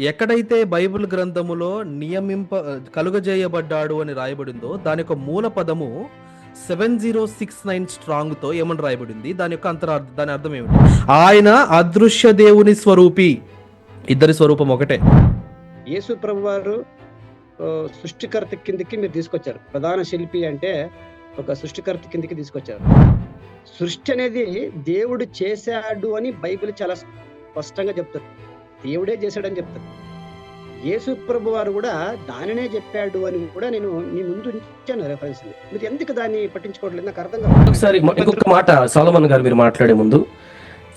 ఎక్కడైతే బైబిల్ గ్రంథములో నియమింప కలుగజేయబడ్డాడు అని రాయబడిందో దాని యొక్క మూల పదము సెవెన్ జీరో సిక్స్ నైన్ స్ట్రాంగ్తో ఏమని రాయబడింది? దాని యొక్క అంతరార్థం దాని అర్థం ఏమిటి? ఆయన అదృశ్య దేవుని స్వరూపి. ఇద్దరి స్వరూపం ఒకటే. యేసు ప్రభు వారు సృష్టికర్త కిందకి మీరు తీసుకొచ్చారు. ప్రధాన శిల్పి అంటే ఒక సృష్టికర్త కిందకి తీసుకొచ్చారు. సృష్టి అనేది దేవుడు చేశాడు అని బైబిల్ చాలా స్పష్టంగా చెప్తారు దేవుడే చేశాడని చెప్తాను యేసు ప్రభు వారు కూడా దానినే చెప్పాడు అని కూడా నేను మీ ముందు ఉంచాను రెఫరెన్స్ మీరు ఎందుకు దాన్ని పట్టించుకోవట్లేదు? నాకు అర్థం కాదు ఒకసారి ఇంకొక మాట సోలమన్ గారు మీరు మాట్లాడే ముందు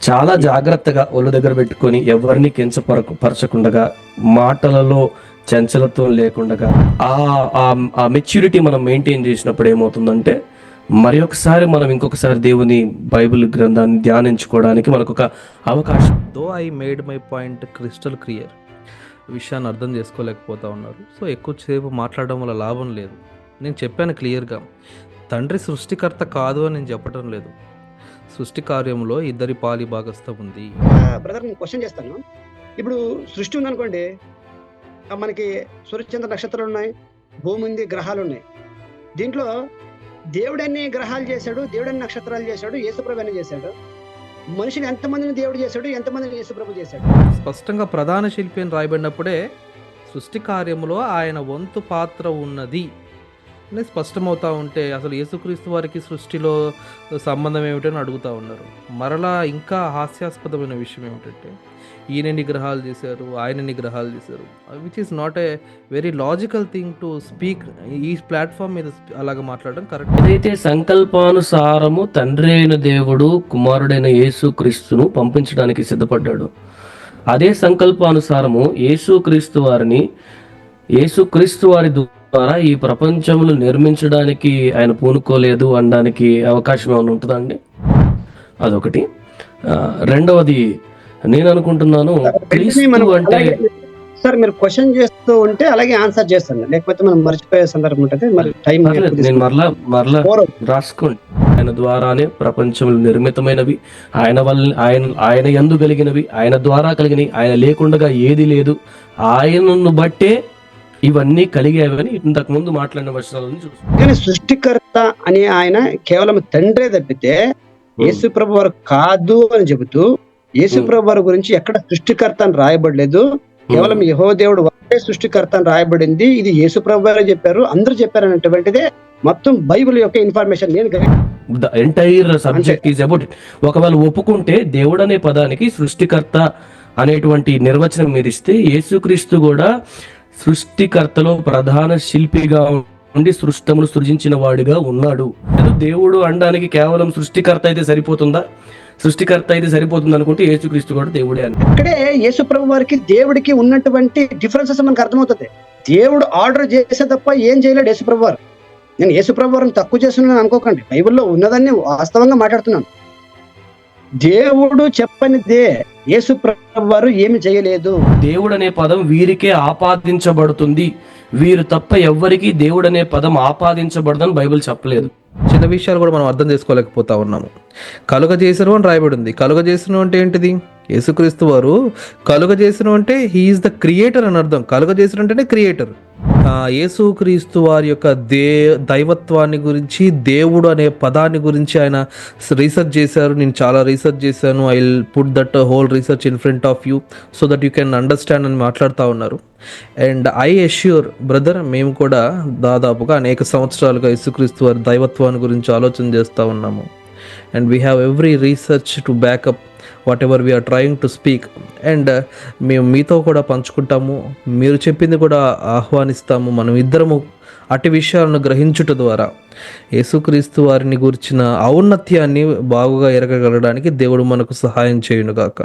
చాలా జాగ్రత్తగా ఒళ్ళు దగ్గర పెట్టుకొని ఎవరిని కించపరక పరచకుండగా మాటలలో చంచలత్వం లేకుండా ఆ మెచ్యూరిటీ మనం మెయింటైన్ చేసినప్పుడు ఏమవుతుందంటే మరి ఒకసారి మనం ఇంకొకసారి దేవుని బైబిల్ గ్రంథాన్ని ధ్యానించుకోవడానికి మనకు ఒక అవకాశం though I made my point crystal clear విషయాన్ని అర్థం చేసుకోలేకపోతా ఉన్నారు. సో ఎక్కువసేపు మాట్లాడడం వల్ల లాభం లేదు. నేను చెప్పాను క్లియర్గా తండ్రి సృష్టికర్త కాదు అని నేను చెప్పడం లేదు. సృష్టి కార్యంలో ఇద్దరి పాలి భాగస్థం ఉంది. బ్రదర్ నేను క్వశ్చన్ చేస్తాను. ఇప్పుడు సృష్టి ఉందనుకోండి మనకి సూర్యచంద్ర నక్షత్రాలు ఉన్నాయి భూమి ఉంది గ్రహాలు ఉన్నాయి. దీంట్లో దేవుడన్ని గ్రహాలు చేశాడు దేవుడన్ని నక్షత్రాలు చేశాడు యేసుప్రభు అన్ని చేశాడు. మనుషులు ఎంతమందిని దేవుడు చేశాడు ఎంతమందిని యేసుప్రభు చేశాడు? స్పష్టంగా ప్రధాన శిల్పి అని రాయబడినప్పుడే సృష్టి కార్యములో ఆయన వంతు పాత్ర ఉన్నది. అనేది స్పష్టమవుతూ ఉంటే అసలు యేసుక్రీస్తు వారికి సృష్టిలో సంబంధం ఏమిటని అడుగుతూ ఉన్నారు. మరలా ఇంకా హాస్యాస్పదమైన విషయం ఏమిటంటే ఈయనని గ్రహాలు చేశారు ఆయనని గ్రహాలు చేశారు which is not a very logical thing to speak ఈ ప్లాట్ఫామ్ మీద అలాగ మాట్లాడడం కరెక్ట్ ఏదైతే సంకల్పానుసారము తండ్రి అయిన దేవుడు కుమారుడైన యేసు క్రీస్తును పంపించడానికి సిద్ధపడ్డాడు అదే సంకల్పానుసారము యేసు క్రీస్తు వారిని యేసు క్రీస్తు వారి ద్వారా ఈ ప్రపంచములు నిర్మించడానికి ఆయన పూనుకోలేదు అనడానికి అవకాశం ఏమైనా ఉంటుందండి అదొకటి. ఆ, రెండవది నేను అనుకుంటున్నాను అంటే సార్ మీరు క్వశ్చన్ చేస్తూ ఉంటే అలాగే ఆన్సర్ చేస్తాను. లేకపోతే మనం మర్చిపోయే సందర్భం ఉంటుంది. మరి టైం నేను మరలా మరలా రాసుకోండి. ఆయన ద్వారానే ప్రపంచములు నిర్మితమైనవి. ఆయన వల్ల ఆయన ఆయన ఎందు కలిగినవి. ఆయన ద్వారా కలిగినవి. ఆయన లేకుండా ఏది లేదు. ఆయనను బట్టే ఇవన్నీ కలిగేవని ఇంతకు ముందు మాట్లాడిన వర్షాలను చూస్తాం కానీ సృష్టికర్త అనే ఆయన కేవలం తండ్రే తప్పితే యేసు ప్రభు వారు కాదు అని చెబుతూ యేసు ప్రభు వారి గురించి ఎక్కడ సృష్టికర్త అని రాయబడలేదు. కేవలం యహో దేవుడు ఒకటే సృష్టికర్త అని రాయబడింది. ఇది యేసు ప్రభు వారే చెప్పారు. అందరూ చెప్పారు అనేటువంటిదే మొత్తం బైబిల్ యొక్క ఇన్ఫర్మేషన్ నేను the entire subject is about it ఒకవేళ ఒప్పుకుంటే దేవుడు అనే పదానికి సృష్టికర్త అనేటువంటి నిర్వచనం మీరు ఇస్తే యేసుక్రీస్తు కూడా సృష్టికర్తలో ప్రధాన శిల్పిగా ఉండి సృష్టములు సృజించిన వాడిగా ఉన్నాడు. దేవుడు అనడానికి కేవలం సృష్టికర్త అయితే సరిపోతుందా? సృష్టికర్త అయితే సరిపోతుంది అనుకుంటే యేసుక్రీస్తు కూడా దేవుడే అని. ఇక్కడే యేసు ప్రభు వారికి దేవుడికి ఉన్నటువంటి డిఫరెన్సెస్ మనకు అర్థమవుతుంది. దేవుడు ఆర్డర్ చేసే తప్ప ఏం చేయలేడు యేసు ప్రభు వారు. నేను యేసు ప్రభు వారిని తక్కువ చేస్తున్నాను అనుకోకండి. బైబిల్లో ఉన్నదాన్ని వాస్తవంగా మాట్లాడుతున్నాను. దేవుడు చెప్పనిదే యేసు ప్రభు వారు ఏమి చేయలేదు. దేవుడు అనే పదం వీరికే ఆపాదించబడుతుంది. వీరు తప్ప ఎవ్వరికీ దేవుడు అనే పదం ఆపాదించబడదని బైబిల్ చెప్పలేదు. చిన్న విషయాలు కూడా మనం అర్థం చేసుకోలేకపోతా ఉన్నాము. కలుగ చేసను అని రాయబడి ఉంది. కలుగ చేసను అంటే ఏంటిది? యేసుక్రీస్తు వారు కలుగ చేసను అంటే హీఈస్ ద క్రియేటర్ అని అర్థం. కలుగ చేసిన అంటేనే క్రియేటర్ యేసుక్రీస్తు వారి యొక్క దే దైవత్వాన్ని గురించి దేవుడు అనే పదాన్ని గురించి ఆయన రీసెర్చ్ చేశారు. నేను చాలా రీసెర్చ్ చేశాను. I put that whole research in front of you so that you can understand అని మాట్లాడుతూ ఉన్నారు. అండ్ ఐ అష్యూర్ బ్రదర్ మేము కూడా దాదాపుగా అనేక సంవత్సరాలుగా యేసుక్రీస్తు వారి దైవత్వాన్ని గురించి ఆలోచన చేస్తూ ఉన్నాము. And we have every research to back up whatever we are trying to speak and మేము మీతో కూడా పంచుకుంటాము మీరు చెప్పింది కూడా ఆహ్వానిస్తాము మనం ఇద్దరము అటు విషయాలను గ్రహించుట ద్వారా. యేసుక్రీస్తు వారిని గురించిన ఔన్నత్యాన్ని బాగుగా ఎరగగలడానికి దేవుడు మనకు సహాయం చేయునుగాక.